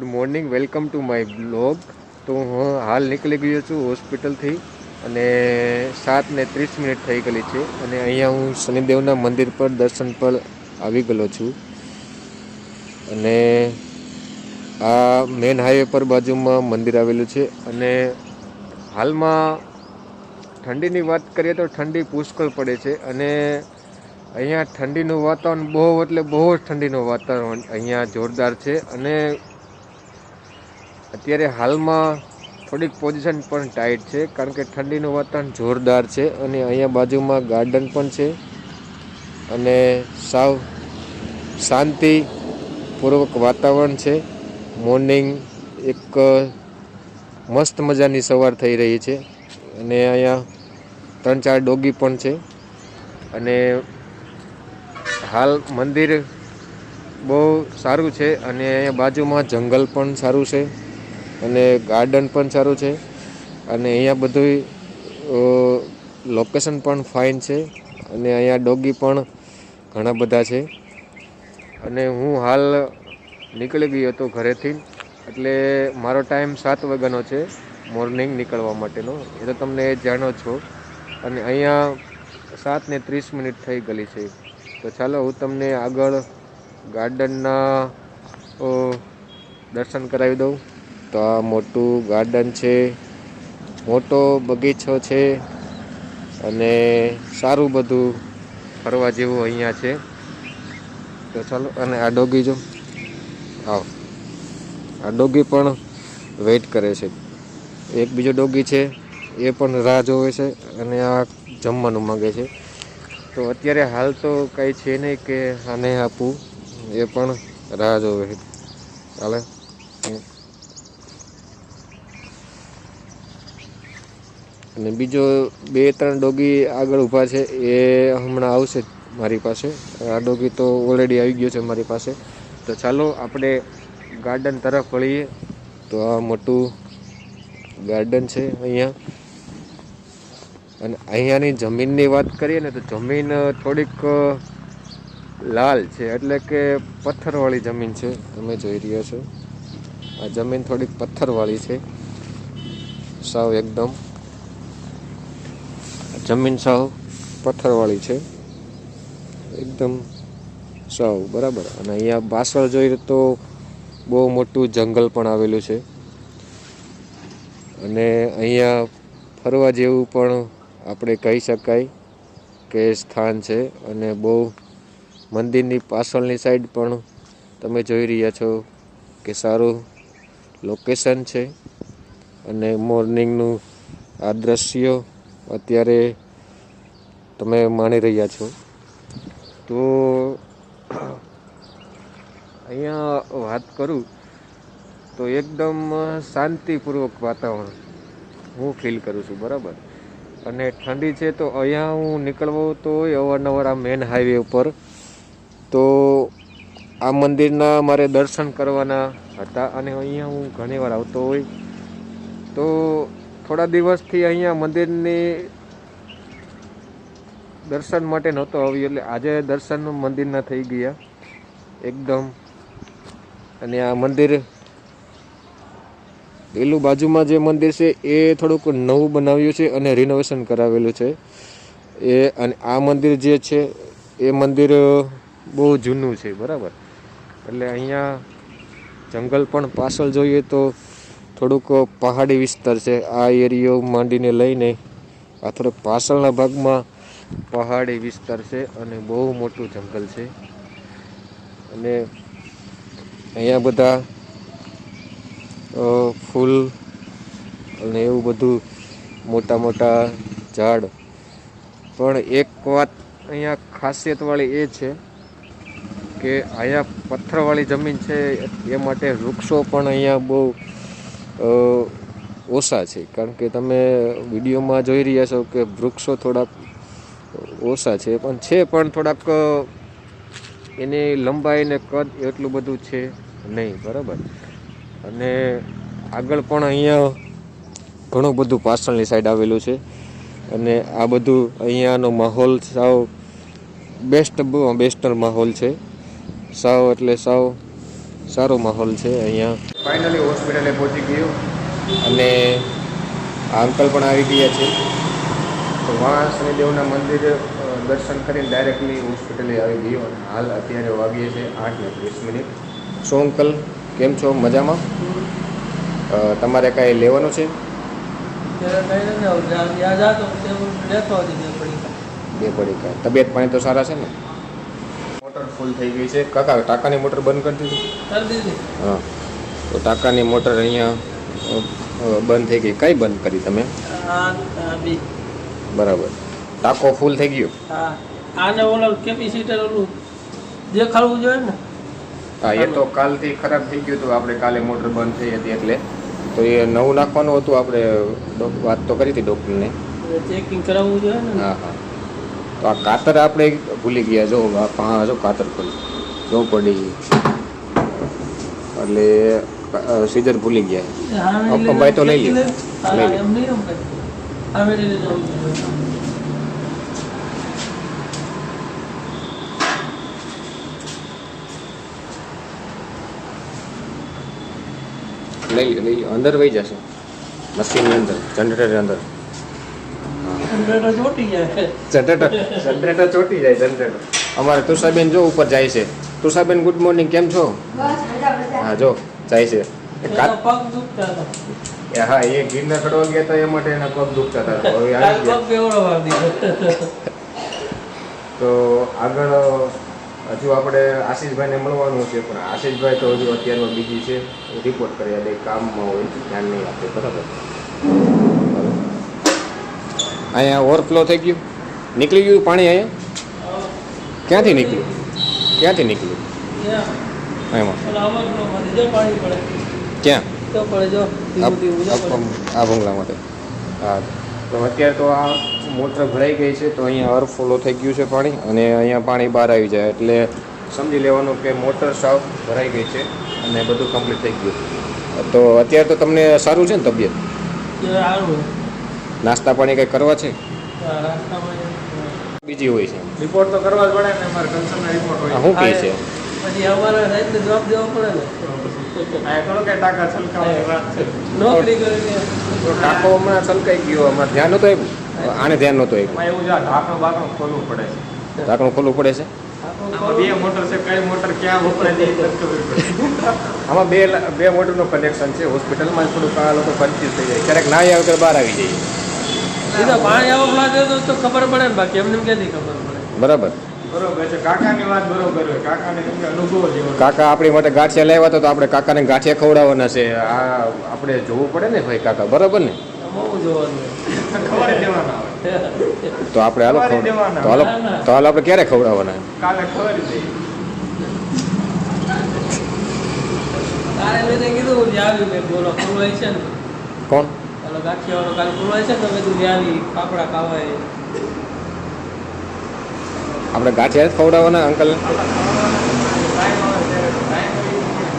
Good morning, welcome to my blog. તો હું હાલ નીકળી ગયો છું હોસ્પિટલથી અને સાત ને ત્રીસ મિનિટ થઈ ગયેલી છે અને અહીંયા હું શનિદેવના મંદિર પર દર્શન પર આવી ગયેલો છું. અને આ મેન હાઈવે પર બાજુમાં મંદિર આવેલું છે અને હાલમાં ઠંડીની વાત કરીએ તો ઠંડી પુષ્કળ પડે છે અને અહીંયા ઠંડીનું વાતાવરણ બહુ, એટલે બહુ જ ઠંડીનું વાતાવરણ અહીંયા જોરદાર છે અને અત્યારે હાલમાં થોડીક પોઝિશન પણ ટાઈટ છે, કારણ કે ઠંડીનું વાતાવરણ જોરદાર છે અને અહીંયા બાજુમાં ગાર્ડન પણ છે અને સાવ શાંતિપૂર્વક વાતાવરણ છે. મોર્નિંગ એક મસ્ત મજાની સવાર થઈ રહી છે અને અહીંયા ત્રણ ચાર ડોગી પણ છે અને હાલ મંદિર બહુ સારું છે અને અહીંયા બાજુમાં જંગલ પણ સારું છે. અને ગાર્ડન પણ સારું છે. અને અહીંયા બધું લોકેશન પણ ફાઇન છે. અને અહીંયા ડોગી પણ ઘણા બધા છે. અને હું હાલ નીકળી ગયો હતો ઘરેથી, એટલે મારો ટાઈમ સાત વાગ્યાનો છે મોર્નિંગ નીકળવા માટેનો. એ તો તમને જાણો છો. અને અહીંયા સાત ને ત્રીસ મિનિટ થઈ ગયેલી છે. તો ચાલો હું તમને આગળ ગાર્ડનના દર્શન કરાવી દઉં. તો આ મોટું ગાર્ડન છે, મોટો બગીચો છે અને સારું બધું ફરવા જેવું અહીંયા છે. તો ચાલો, અને આ ડોગી જો, આવો. આ ડોગી પણ વેઇટ કરે છે. એક બીજો ડોગી છે, એ પણ રાહ જોવે છે અને આ જમવાનું માગે છે. તો અત્યારે હાલ તો કંઈ છે નહીં કે આને આપવું એ પણ રાહ જોવે છે. ચાલે? અને બીજો બે ત્રણ ડોગી આગળ ઊભા છે, એ હમણાં આવશે મારી પાસે. આ ડોગી તો ઓલરેડી આવી ગયો છે મારી પાસે. તો ચાલો આપણે ગાર્ડન તરફ વળીએ. તો આ મોટું ગાર્ડન છે અહીંયા. અને અહીંયાની જમીનની વાત કરીએ ને તો જમીન થોડીક લાલ છે, એટલે કે પથ્થરવાળી જમીન છે, તમે જોઈ રહ્યા છો. આ જમીન થોડીક પથ્થરવાળી છે. સાવ એકદમ. જમીન સાવ પથ્થરવાળી છે. એકદમ સાવ, બરાબર. અને અહીંયા પાછળ જોઈએ તો બહુ મોટું જંગલ પણ આવેલું છે. અને અહીંયા ફરવા જેવું પણ આપણે કહી શકાય કે સ્થાન છે. અને બહુ મંદિરની પાછળની સાઈડ પણ તમે જોઈ રહ્યા છો કે સારું લોકેશન છે. અને મોર્નિંગનું આ દ્રશ્ય અત્યારે તમે માણી રહ્યા છો. તો અહીંયા વાત કરું તો એકદમ શાંતિપૂર્વક વાતાવરણ હું ફીલ કરું છું, બરાબર? અને ઠંડી છે તો અહીંયા હું નીકળવો તો અવારનવાર આ મેન હાઈવે ઉપર. તો આ મંદિરના મારે દર્શન કરવાના હતા અને અહીંયા હું ઘણીવાર આવતો હોય. તો થોડા દિવસથી અહીંયા મંદિરની દર્શન માટે નહોતો આવ્યો, એટલે આજે દર્શન મંદિરના થઈ ગયા. એકદમ. અને આ મંદિર પેલું બાજુમાં જે મંદિર છે એ થોડુંક નવું બનાવ્યું છે અને રિનોવેશન કરાવેલું છે. એ અને આ મંદિર જે છે, એ મંદિર બહુ જૂનું છે, બરાબર. એટલે અહીંયા જંગલ પણ પાછળ જોઈએ તો થોડુંક પહાડી વિસ્તાર છે. આ એરિયો માંડીને લઈને આ થોડોક પાછળના ભાગમાં પહાડી વિસ્તાર છે અને બહુ મોટું જંગલ છે. અને અહીંયા બધા ફૂલ અને એવું બધું મોટા મોટા ઝાડ. પણ એક વાત અહીંયા ખાસિયતવાળી એ છે કે અહીંયા પથ્થરવાળી જમીન છે એ માટે વૃક્ષો પણ અહીંયા બહુ ઓછા છે. કારણ કે તમે વિડીયોમાં જોઈ રહ્યા છો કે વૃક્ષો થોડાક ઓછા છે, પણ છે પણ થોડાક એની લંબાઈ ને કદ એટલું બધું છે નહીં, બરાબર? અને આગળ પણ અહીંયા ઘણું બધું પાછળની સાઈડ આવેલું છે. અને આ બધું અહીંયાનો માહોલ સાવ બેસ્ટ બેસ્ટર માહોલ છે. સાવ એટલે સાવ સારો માહોલ છે અહીંયા. ફાઇનલી હોસ્પિટલે પહોંચી ગયો. અને આ અંકલ પણ આવી ગયા છે. તો વાં શનિદેવના મંદિર દર્શન કરીને ડાયરેક્ટલી હોસ્પિટલે આવી ગયો. અને હાલ અત્યારે વાગીએ છે આઠ ને ત્રીસ મિનિટ. શું અંકલ કેમ છો? મજામાં? તમારે કાંઈ લેવાનું છે? બે પડી કાંઈ તબિયત પાણી તો સારા છે ને? મોટર ફૂલ થઈ ગઈ છે. કાકા ટાંકાની મોટર બંધ કરી દીધી? હા. તો ટાંકાની મોટર અહીંયા બંધ થઈ ગઈ. કઈ બંધ કરી તમે? બરાબર. ટાંકો ફૂલ થઈ ગયો? હા. આને ઓલો કેપેસિટર ઓલું દેખાડવું જોઈએ ને? હા એ તો કાલથી ખરાબ થઈ ગયું હતું આપણે કાલે મોટર બંધ થઈ હતી એટલે. તો એ નવું નાખવાનું હતું આપણે વાત તો કરી હતી ડૉક્ટરને. ચેકિંગ કરાવવું જોઈએ ને? હા હા. તો આ કાતર આપણે ભૂલી ગયા જો આ હા જો કાતર ખોલી જો પડી એટલે સીઝર ભૂલી ગયા હા, મેં અપમ ભાઈ તો લઈ લ્યો. હા, લઈ લ્યો. એમ નહીં એમ કરી. હા, મેં લઈ લીધું. લઈ લ્યો લઈ લ્યો અંદર વહી જશે મશીનની અંદર જનરેટરની અંદર ચોંટી જાય. જનરેટર જનરેટર ચોટી જાય જનરેટર અમારે તુષાબેન જો ઉપર જાય છે. તુષાબેન ગુડ મોર્નિંગ કેમ છો? હા જો જાય છે. એ એનો કાત- પગ દુખતા હતા. એ હા એ ગીરના કડવા ગયા હતા એ માટે એના પગ દુખતા હતા. હવે આવી ગયા. તો આગળ હજુ આપણે આશીષભાઈને મળવાનું છે પણ આશીષભાઈ તો હજુ અત્યારમાં બીજી છે. રિપોર્ટ કર્યા દે કામમાં હોય ધ્યાન નહીં આપે બરાબર. અહીંયા ઓવરફ્લો થઈ ગયું. નીકળી ગયું પાણી અહીંયા? ક્યાંથી નીકળ્યું? ક્યાંથી નીકળ્યું? એમાં. ક્યાં. આ માટે. હા. તો અત્યારે તો આ મોટર ભરાઈ ગઈ છે તો અહીંયા ઓવરફ્લો થઈ ગયું છે પાણી અને અહીંયા પાણી બહાર આવી જાય. એટલે સમજી લેવાનું કે મોટર સાવ ભરાઈ ગઈ છે અને બધું કમ્પ્લીટ થઈ ગયું. તો અત્યારે તો તમને સારું છે ને તબિયત? સારું નાસ્તા પાણી કંઈ કરવા છે? બીજી હોય છે. રિપોર્ટ તો કરવા જ પડે ને અમારે કન્સર્ન રિપોર્ટ હોય શું કહે છે? પછી અમારે સાહેબને જવાબ દેવો પડે ને. આ કે ટાકા છલકાવાની વાત છે. નોકરી કરીને. તો ટાંકો હમણાં છલકાઈ ગયો અમારે ધ્યાન નહોતું આવ્યું આને ધ્યાન નહોતું આવ્યું એવું ઢાંકણું બાકણું ખોલવું પડે છે. ઢાંકણું ખોલવું પડે છે? આમાં બે મોટર છે કઈ મોટર ક્યાં વપરાય છે એ જ ખબર પડે. આમાં બે મોટરનું કનેક્શન છે હોસ્પિટલમાં થોડુંક આ લોકો કન્ફ્યુઝ થઈ જાય. ક્યારેક ના આવે ત્યારે બહાર આવી જાય. એ તો પાણી આવવા લાગે તો તો ખબર પડે ને બાકી એમને ક્યાંથી ખબર પડે. બરાબર. કાકા આપણી માટે ગાંઠિયા લેવા તો આપણે કાકાને ગાંઠિયા ખવડાવવાના છે. આ આપણે જોવું પડે ને ભાઈ કાકા બરાબર ને? બહુ જોવાનું ખબર દેવાના આવે તો આપણે હાલો. તો હાલો તો હાલો આપણે ક્યારે ખવડાવવાના? કાલે ખબર કાલે મેં કીધું હું આવી મેં બોલો છે કોણ? ગાંઠિયાવાળો કાલ ખુલવાય છે તો બધું કીધું આવી ખાવાય? આપણે ગાંઠિયા ખવડાવવાના અંકલ?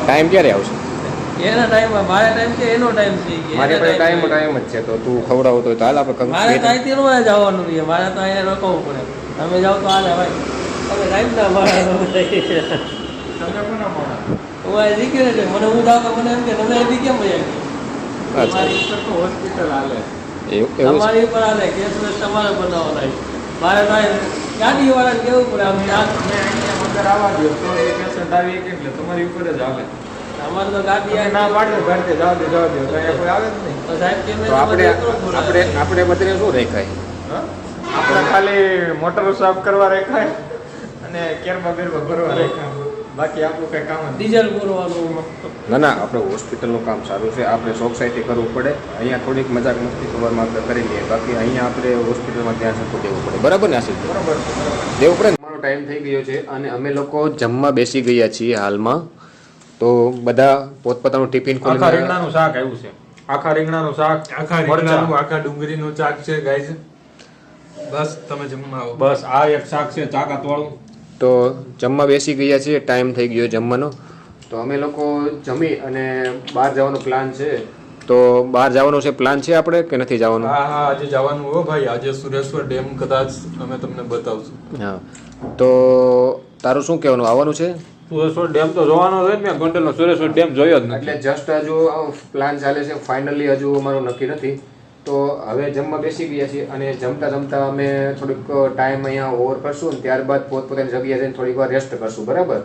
ટાઈમ આવે ક્યારે આવશે? એના ટાઈમમાં મારા ટાઈમ છે એનો ટાઈમ છે મારે મારી એના ટાઈમ ટાઈમ જ છે તો તું ખવડાવો તો હાલ આપણે મારે તો અહીંથી નો જવાનું છે મારે તો અહીંયા રોકવું પડે. તમે જાઓ તો હાલે ભાઈ. તમે ટાઈમ ના મારા તમે કોના મોડા હું આ શીખ્યો છે મને હું દાવ તો મને એમ કે તમે એથી કેમ ભૈયા અચ્છા એવું તમારી ઉપર જ. આવે. અમારે તો ગાડી ના પાડો ઘરથી જાવ દે જાવ દે. તો કોઈ આવે જ નહીં. તો સાહેબ કે આપણે આપણે આપણે શું રેખાય? હા? આપણે ખાલી મોટરો સાફ કરવા રેખાય અને કેરમાં બેરમાં ભરવા રેખાય. બાકી આપણું કઈ કામ. ડીઝલ પૂરવાનું ના ના આપણે હોસ્પિટલનું કામ સારું છે. આપણે ચોકસાઈથી કરવું પડે. અહીંયા થોડીક મજાક મસ્તી ખબરમાં આપણે કરી લઈએ. બાકી અહીંયા આપણે હોસ્પિટલમાં ધ્યાન સરખું દેવું પડે. બરાબર ને આશીષ બરાબર. દેવું પડે મારો ટાઈમ થઈ ગયો છે અને અમે લોકો જમવા બેસી ગયા છીએ હાલમાં. તો બધા પોતપોતાનું ટિફિન આખા રીંગણાનું શાક આવ્યું છે. આખા રીંગણાનું શાક આખા રીંગણાનું આખા ડુંગળીનું શાક છે ગાઈઝ. બસ તમે જમવા આવો. બસ આ એક શાક છે તાકાત વાળું તો જમવા બેસી ગયા છીએ ટાઈમ થઈ ગયો જમવાનો. તો અમે લોકો જમી અને બહાર જવાનો પ્લાન છે. તો બહાર જવાનો છે પ્લાન છે આપણે કે નથી જવાનું? હા હા આજે જવાનું. હો ભાઈ આજે સુરેશ્વર ડેમ કદાચ અમે તમને બતાવશું. હા. તો તારું શું કહેવાનું? આવવાનું છે? સુરેશ્વર ડેમ તો જોવાનો છે ને. મેં ગોંડલનો સુરેશ્વર ડેમ જોયો જ નથી. એટલે જસ્ટ હજુ પ્લાન ચાલે છે. ફાઇનલી હજુ અમારું નક્કી નથી. તો હવે જમવા બેસી ગયા છીએ અને જમતા જમતા અમે થોડુંક ટાઈમ અહીંયા ઓવર કરશું ત્યારબાદ ત્યારબાદ પોતપોતાની જગ્યાએ જઈને થોડીક વાર રેસ્ટ કરશું, બરાબર?